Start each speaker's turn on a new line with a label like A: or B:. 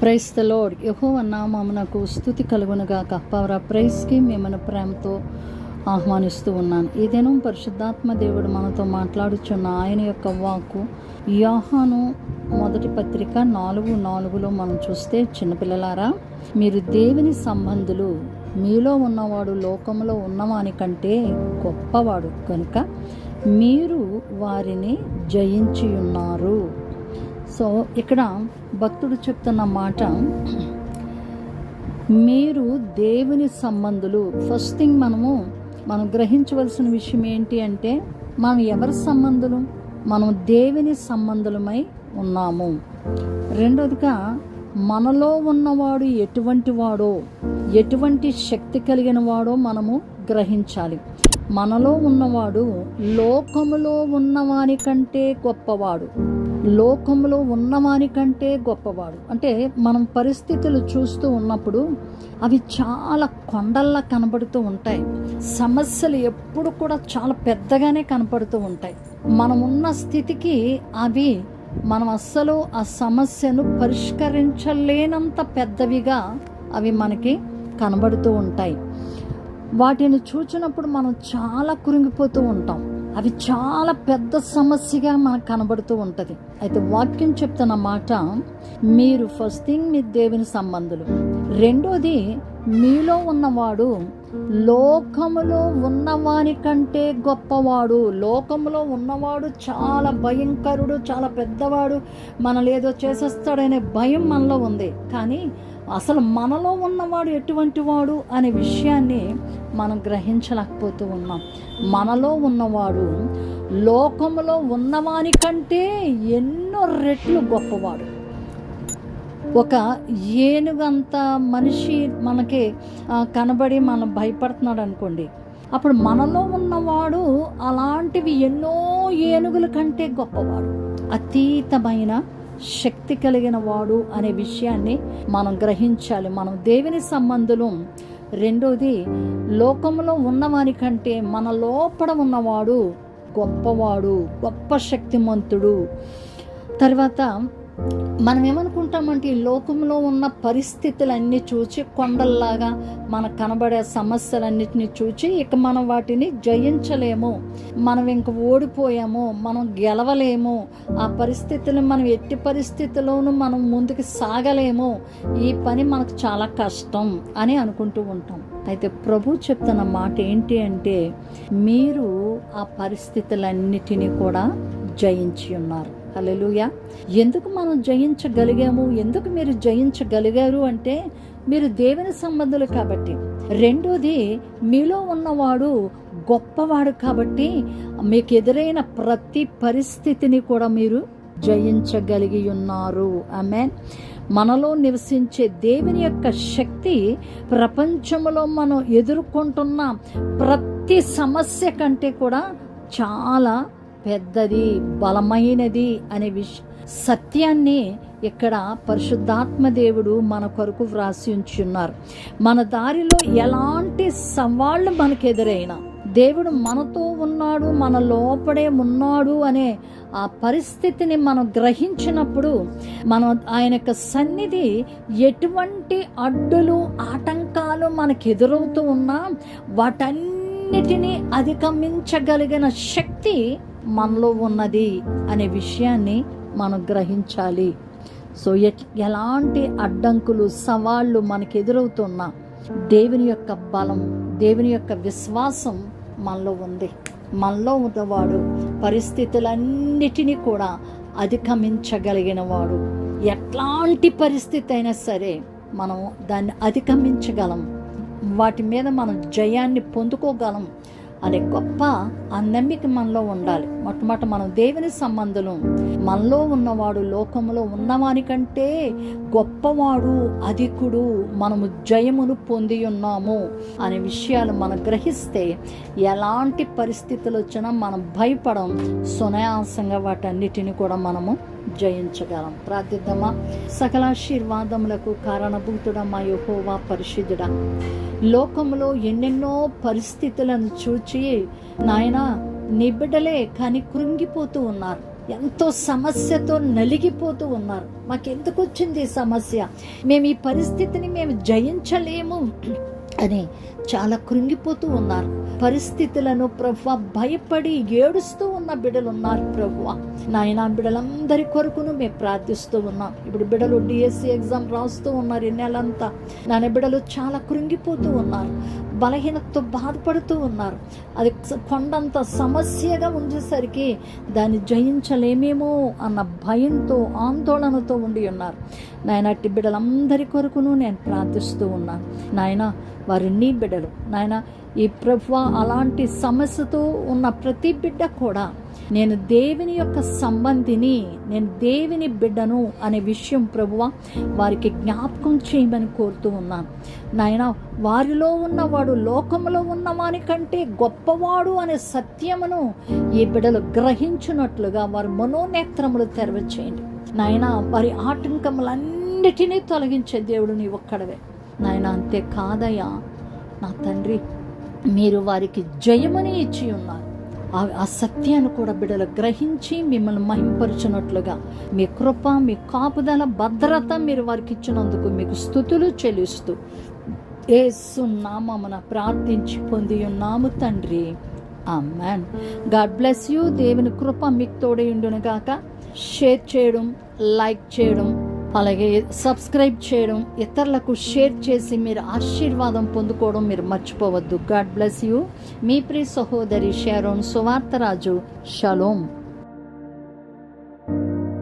A: Price the load యహోవ నామమునకు స్థుతి కలుగునుగాక. పవర ప్రైస్కి మిమ్మల్ని ప్రేమతో ఆహ్వానిస్తూ ఉన్నాను. ఈ దినం పరిశుద్ధాత్మ దేవుడు మనతో మాట్లాడుచున్న ఆయన యొక్క వాక్కు యోహాను మొదటి పత్రిక నాలుగు నాలుగులో మనం చూస్తే చిన్నపిల్లలారా మీరు దేవుని సంబంధులు మీలో ఉన్నవాడు లోకంలో ఉన్నవాని కంటే గొప్పవాడు కనుక మీరు వారిని జయించి ఉన్నారు సో ఇక్కడ భక్తుడు చెప్తున్న మాట మీరు దేవుని సంబంధులు. ఫస్ట్ థింగ్ మనము మనం గ్రహించవలసిన విషయం ఏంటి అంటే మనం ఎవరి సంబంధులు? మనం దేవుని సంబంధులమై ఉన్నాము. రెండోదిగా మనలో ఉన్నవాడు ఎటువంటి వాడో ఎటువంటి శక్తి కలిగిన వాడో మనము గ్రహించాలి. మనలో ఉన్నవాడు లోకములో ఉన్నవాని కంటే గొప్పవాడు. లోకంలో ఉన్నవాని కంటే గొప్పవాడు. అంటే మనం పరిస్థితులు చూస్తూ ఉన్నప్పుడు అవి చాలా కొండల్లా కనబడుతూ ఉంటాయి. సమస్యలు ఎప్పుడు కూడా చాలా పెద్దగానే కనపడుతూ ఉంటాయి. మనం ఉన్న స్థితికి అవి మనం అస్సలు ఆ సమస్యను పరిష్కరించలేనంత పెద్దవిగా అవి మనకి కనబడుతూ ఉంటాయి. వాటిని చూచినప్పుడు మనం చాలా కురింగిపోతూ ఉంటాం. అవి చాలా పెద్ద సమస్యగా మనకు కనబడుతూ ఉంటుంది. అయితే వాక్యం చెప్తున్న మాట మీరు ఫస్ట్ థింగ్ మీ దేవుని సంబంధులు. రెండోది మీలో ఉన్నవాడు లోకములో ఉన్నవాని కంటే గొప్పవాడు. లోకములో ఉన్నవాడు చాలా భయంకరుడు చాలా పెద్దవాడు. మనల్ని ఏదో చేసేస్తాడనే భయం మనలో ఉంది. కానీ అసలు మనలో ఉన్నవాడు ఎటువంటి వాడు అనే విషయాన్ని మనం గ్రహించలేకపోతూ ఉన్నాం. మనలో ఉన్నవాడు లోకంలో ఉన్నవాని కంటే ఎన్నో రెట్లు గొప్పవాడు. ఒక ఏనుగంత మనిషి మనకి కనబడి మనం భయపడుతున్నాడు అనుకోండి. అప్పుడు మనలో ఉన్నవాడు అలాంటివి ఎన్నో ఏనుగుల కంటే గొప్పవాడు. అతీతమైన శక్తి కలిగిన వాడు అనే విషయాన్ని మనం గ్రహించాలి. మనం దేవుని సంబంధులు. రెండోది లోకంలో ఉన్నవాని కంటే మన లోపల ఉన్నవాడు గొప్పవాడు గొప్ప శక్తిమంతుడు. తర్వాత మనం ఏమనుకుంటామంటే ఈ లోకంలో ఉన్న పరిస్థితులన్నీ చూచి కొండల్లాగా మనకు కనబడే సమస్యలన్నిటిని చూచి ఇక మనం వాటిని జయించలేము. మనం ఇంక ఓడిపోయాము మనం గెలవలేము. ఆ పరిస్థితులు మనం ఎట్టి పరిస్థితుల్లోనూ మనం ముందుకు సాగలేము. ఈ పని మనకు చాలా కష్టం అని అనుకుంటూ ఉంటాం. అయితే ప్రభు చెప్తున్న మాట ఏంటి అంటే మీరు ఆ పరిస్థితులన్నిటినీ కూడా జయించి ఉన్నారు. అలెలుయ ఎందుకు మనం జయించగలిగాము? ఎందుకు మీరు జయించగలిగారు అంటే మీరు దేవుని సంబంధులు కాబట్టి. రెండోది మీలో ఉన్నవాడు గొప్పవాడు కాబట్టి మీకు ఎదురైన ప్రతి పరిస్థితిని కూడా మీరు జయించగలిగి ఉన్నారు. ఆమె మనలో నివసించే దేవుని యొక్క శక్తి ప్రపంచంలో మనం ఎదుర్కొంటున్న ప్రతి సమస్య కంటే కూడా చాలా పెద్దది బలమైనది అనే విష సత్యాన్ని ఇక్కడ పరిశుద్ధాత్మ దేవుడు మన కొరకు వ్రాసి ఉంచున్నారు మన దారిలో ఎలాంటి సవాళ్ళు మనకు ఎదురైనా దేవుడు మనతో ఉన్నాడు మన లోపడే ఉన్నాడు అనే ఆ పరిస్థితిని మనం గ్రహించినప్పుడు మనం ఆయన యొక్క సన్నిధి ఎటువంటి అడ్డులు ఆటంకాలు మనకు ఎదురవుతూ ఉన్నా వాటన్నిటినీ అధిగమించగలిగిన శక్తి మనలో ఉన్నది అనే విషయాన్ని మనం గ్రహించాలి. సో ఎలాంటి అడ్డంకులు సవాళ్ళు మనకు ఎదురవుతున్నా దేవుని యొక్క బలం దేవుని యొక్క విశ్వాసం మనలో ఉంది. మనలో ఉన్నవాడు పరిస్థితులన్నిటినీ కూడా అధిగమించగలిగిన వాడు ఎట్లాంటి పరిస్థితి అయినా సరే మనం దాన్ని అధిగమించగలం. వాటి మీద మనం జయాన్ని పొందుకోగలం. అనే గొప్ప ఆ నమ్మిక మనలో ఉండాలి. మొట్టమొదటి మనం దేవుని సంబంధులు. మనలో ఉన్నవాడు లోకంలో ఉన్నవానికంటే గొప్పవాడు అధికుడు మనము జయమును పొంది ఉన్నాము అనే విషయాలు మనం గ్రహిస్తే ఎలాంటి పరిస్థితులు వచ్చినా మనం భయపడం సునాయాసంగా వాటన్నిటిని కూడా మనము జయించగలం. ప్రార్థిద్దామా? సకలాశీర్వాదములకు కారణభూతుడమ్మా యహోవా పరిశుద్ధుడా. లోకంలో ఎన్నెన్నో పరిస్థితులను చూచి నాయన నీ బిడ్డలే కానీ కృంగిపోతూ ఉన్నారు.
B: ఎంతో సమస్యతో నలిగిపోతూ ఉన్నారు. మాకెందుకు వచ్చింది ఈ సమస్య? మేము ఈ పరిస్థితిని మేము జయించలేము అని చాలా కృంగిపోతూ ఉన్నారు. పరిస్థితులను ప్రభు భయపడి ఏడుస్తూ ఉన్న బిడ్డలు ఉన్నారు ప్రభు. నాయన బిడ్డలందరి కొరకును మేము ప్రార్థిస్తూ ఉన్నాం. ఇప్పుడు బిడ్డలు డిఎస్సి ఎగ్జామ్ రాస్తూ ఉన్నారు ఈ నెలంతా. నాన్న బిడ్డలు చాలా కృంగిపోతూ ఉన్నారు. బలహీనతతో బాధపడుతూ ఉన్నారు. అది కొండంత సమస్యగా ఉండేసరికి దాన్ని జయించలేమేమో అన్న భయంతో ఆందోళనతో ఉండి ఉన్నారు. నాయన అట్టి బిడ్డలందరి కొరకును నేను ప్రార్థిస్తూ ఉన్నాను నాయన వారి నీ బిడ్డలు. నాయన ఈ ప్రభు అలాంటి సమస్యతో ఉన్న ప్రతి బిడ్డ కూడా నేను దేవుని యొక్క సంబంధిని నేను దేవుని బిడ్డను అనే విషయం ప్రభువ వారికి జ్ఞాపకం చేయమని కోరుతూ ఉన్నాను. నాయన వారిలో ఉన్నవాడు లోకంలో ఉన్నవాని కంటే గొప్పవాడు అనే సత్యమును ఈ బిడ్డలు గ్రహించినట్లుగా వారి మనోనేత్రములు తెరవచేయండి. నాయన వారి ఆటంకములన్నిటినీ తొలగించే దేవుడు నీ ఒక్కడవే. నాయన అంతే కాదయ్యా నా తండ్రి మీరు వారికి జయమని ఇచ్చి ఉన్నారు ఆ- ఆ సత్యాన్ని కూడా బిడలు గ్రహించి మిమ్మల్ని మహింపరచున్నట్లుగా మీ కృప మీ కాపుదల భద్రత మీరు వారికి ఇచ్చినందుకు మీకు స్థుతులు చెల్లిస్తూ ఏసు నామమున ప్రార్థించి పొంది ఉన్నాము తండ్రి. Amen God bless you. దేవుని కృప మీకు తోడే ఉండును గాక షేర్ చేయడం లైక్ చేయడం అలాగే సబ్స్క్రైబ్ చేయడం ఇతరులకు షేర్ చేసి మీరు ఆశీర్వాదం పొందుకోవడం మీరు మర్చిపోవద్దు. God bless you. మీ ప్రియ సహోదరి షారోన్ సువార్తరాజు. షలోం.